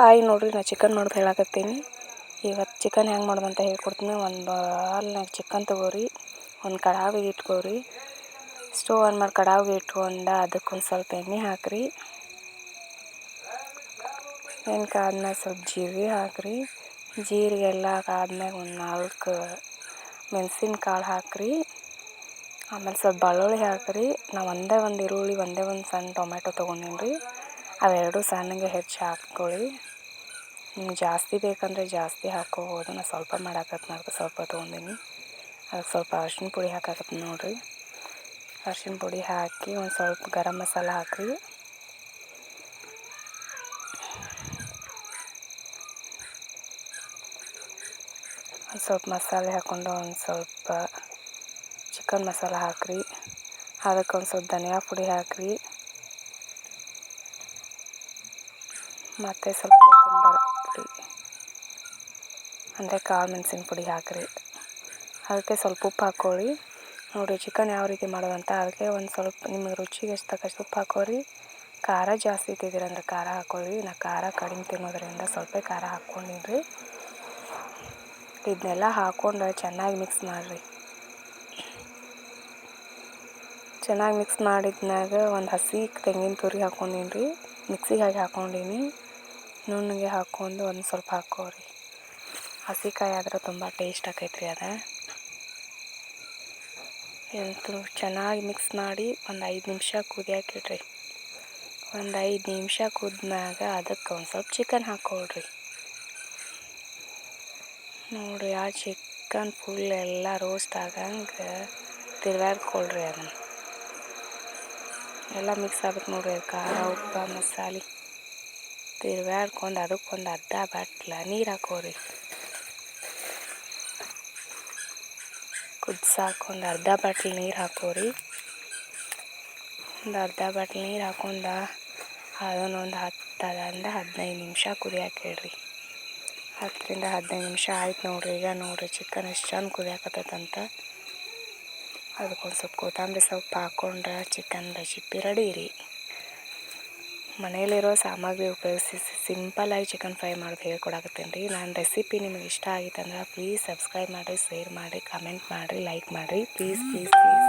Hi ನೋಡಿರಿ, ನಾ chicken ಮಾಡೋದು ಹೇಳಕತ್ತೀನಿ. ಇವತ್ತು ಚಿಕನ್ ಹೆಂಗೆ ಮಾಡೋದು ಅಂತ ಹೇಳ್ಕೊಡ್ತೀನಿ. ಒಂದು ಬಾಲ್ನಾಗ ಚಿಕನ್ ತೊಗೋರಿ, ಒಂದು ಕಡಾವಿಗೆ ಇಟ್ಕೋರಿ. ಸ್ಟೋವ್ ಆನ್ ಮಾಡಿ ಕಡಾವಿಗೆ ಇಟ್ಕೊಂಡು ಅದಕ್ಕೊಂದು ಸ್ವಲ್ಪ ಎಣ್ಣೆ ಹಾಕ್ರಿ. ಎಣ್ಣೆ ಕಾದ್ಮೇಲೆ ಸ್ವಲ್ಪ ಜೀರಿಗೆ ಹಾಕ್ರಿ. ಜೀರಿಗೆ ಎಲ್ಲ ಕಾದ್ಮ್ಯಾಗ ಒಂದು ನಾಲ್ಕು ಮೆಣಸಿನ ಕಾಳು ಹಾಕ್ರಿ. ಆಮೇಲೆ ಸ್ವಲ್ಪ ಬೆಳ್ಳುಳ್ಳಿ ಹಾಕ್ರಿ. ನಾ ಒಂದೇ ಒಂದು ಈರುಳ್ಳಿ, ಒಂದೇ ಒಂದು ಸಣ್ಣ ಟೊಮೆಟೊ ತೊಗೊಂಡೀನಿ ರೀ ಅವೆರಡು ಸಣ್ಣಗೆ ಹೆಚ್ಚಿ ಹಾಕ್ಕೊಳ್ಳಿ ನಿಮ್ಗೆ ಜಾಸ್ತಿ ಬೇಕಂದರೆ ಜಾಸ್ತಿ ಹಾಕ್ಕೋಬೋದು ನಾನು ಸ್ವಲ್ಪ ಮಾಡಾಕತ್ ಅದಕ್ಕೆ ಸ್ವಲ್ಪ ತೊಗೊಂಡೀನಿ. ಅದಕ್ಕೆ ಸ್ವಲ್ಪ ಅರ್ಶಿಣ ಪುಡಿ ಹಾಕಾಕತ್ತೀನಿ ನೋಡಿರಿ. ಅರ್ಶಿಣ ಪುಡಿ ಹಾಕಿ ಒಂದು ಸ್ವಲ್ಪ ಗರಂ ಮಸಾಲ ಹಾಕಿರಿ. ಒಂದು ಸ್ವಲ್ಪ ಮಸಾಲೆ ಹಾಕ್ಕೊಂಡು ಒಂದು ಸ್ವಲ್ಪ ಚಿಕನ್ ಮಸಾಲ ಹಾಕಿರಿ. ಅದಕ್ಕೆ ಒಂದು ಸ್ವಲ್ಪ ಧನಿಯಾ ಪುಡಿ ಹಾಕಿರಿ. ಮತ್ತು ಸ್ವಲ್ಪ ಕೊತ್ತಂಬರಿ. ಪುಡಿ ಅಂದರೆ ಕಾಳು ಮೆಣಸಿನ ಪುಡಿ ಹಾಕಿರಿ. ಅದಕ್ಕೆ ಸ್ವಲ್ಪ ಉಪ್ಪು ಹಾಕ್ಕೊಳ್ಳಿ ನೋಡಿ ಚಿಕನ್ ಯಾವ ರೀತಿ ಮಾಡೋದಂತ ಅದಕ್ಕೆ ಒಂದು ಸ್ವಲ್ಪ ನಿಮಗೆ ರುಚಿಗೆ ಎಷ್ಟು ತಕ್ಕಷ್ಟು ಉಪ್ಪು ಹಾಕೋರಿ ಖಾರ ಜಾಸ್ತಿ ತಿಂದಿರಂದ್ರೆ ಖಾರ ಹಾಕ್ಕೊಳ್ಳಿ ನಾ ಖಾರ ಕಡಿಮೆ ತಿನ್ನೋದ್ರಿಂದ ಸ್ವಲ್ಪ ಖಾರ ಹಾಕ್ಕೊಂಡಿನಿ ಇದನ್ನೆಲ್ಲ ಹಾಕ್ಕೊಂಡು ಚೆನ್ನಾಗಿ ಮಿಕ್ಸ್ ಮಾಡಿರಿ. ಚೆನ್ನಾಗಿ ಮಿಕ್ಸ್ ಮಾಡಿದ್ಮ್ಯಾಗ ಒಂದು ಹಸಿ ತೆಂಗಿನ ತುರಿ ಹಾಕ್ಕೊಂಡಿನ್ರಿ. ಮಿಕ್ಸಿಗೆ ಹಾಕಿ ಹಾಕ್ಕೊಂಡೀನಿ. ನುಣ್ಣಗೆ ಹಾಕ್ಕೊಂಡು ಒಂದು ಸ್ವಲ್ಪ ಹಾಕ್ಕೋರಿ. ಹಸಿಕಾಯಿ ಆದ್ರೆ ತುಂಬ ಟೇಸ್ಟ್ ಆಕೈತ್ರಿ ಅದು. ಎಂತೂ ಚೆನ್ನಾಗಿ ಮಿಕ್ಸ್ ಮಾಡಿ ಒಂದು ಐದು ನಿಮಿಷ ಕುದಿಯಾಕಿಡ್ರಿ. ಒಂದು ಐದು ನಿಮಿಷ ಕುದ್ಮ್ಯಾಗ ಅದಕ್ಕೆ ಒಂದು ಸ್ವಲ್ಪ ಚಿಕನ್ ಹಾಕ್ಕೊಳ್ರಿ ನೋಡಿರಿ ಆ ಚಿಕನ್ ಫುಲ್ ಎಲ್ಲ ರೋಸ್ಟ್ ಆಗಂಗೆ ತಿರ್ಗಾಡ್ಕೊಳ್ರಿ ಅದನ್ನು. ಎಲ್ಲ ಮಿಕ್ಸ್ ಆಗ್ಬೇಕು ನೋಡ್ರಿ ಖಾರ, ಉಪ್ಪು, ಮಸಾಲೆ. ತಿರ್ಗಾಡ್ಕೊಂಡು ಅದಕ್ಕೊಂದು ಅರ್ಧ ಬಾಟ್ಲ ನೀರು ಹಾಕೋರಿ ಕುದ್ಸಾಕ ಒಂದು ಅರ್ಧ ಬಾಟ್ಲ್ ನೀರು ಹಾಕೋರಿ ಒಂದು ಅರ್ಧ ಬಾಟ್ಲ್ ನೀರು ಹಾಕೊಂಡ ಅದನ್ನೊಂದು ಅದರಿಂದ ಹದಿನೈದು ನಿಮಿಷ ಕುದಿಯಾಕಿಡ್ರಿ ಹತ್ತರಿಂದ ಹದಿನೈದು ನಿಮಿಷ ಆಯ್ತು ನೋಡ್ರಿ ಈಗ ನೋಡ್ರಿ ಚಿಕನ್ ಎಷ್ಟು ಚೆಂದ ಕುದಿಯಾಕತ್ತಂತ ಅದಕ್ಕೊಂದು ಸ್ವಲ್ಪ ಕೊತ್ತಂಬರಿ ಸೊಪ್ಪು ಹಾಕೊಂಡ್ರೆ ಚಿಕನ್ ರೆಸಿಪಿ ರೆಡಿ ರೀ ಮನೇಲಿರೋ ಸಾಮಗ್ರಿ ಉಪಯೋಗಿಸಿ ಸಿಂಪಲ್ಲಾಗಿ ಚಿಕನ್ ಫ್ರೈ ಮಾಡೋದು ಹೇಳ್ಕೊಡಕತ್ತೀನಿ ರೀ ನನ್ನ ರೆಸಿಪಿ ನಿಮಗೆ ಇಷ್ಟ ಆಗಿತ್ತಂದ್ರೆ ಪ್ಲೀಸ್ ಸಬ್ಸ್ಕ್ರೈಬ್ ಮಾಡಿರಿ ಶೇರ್ ಮಾಡಿರಿ ಕಮೆಂಟ್ ಮಾಡಿರಿ ಲೈಕ್ ಮಾಡಿರಿ. Please please please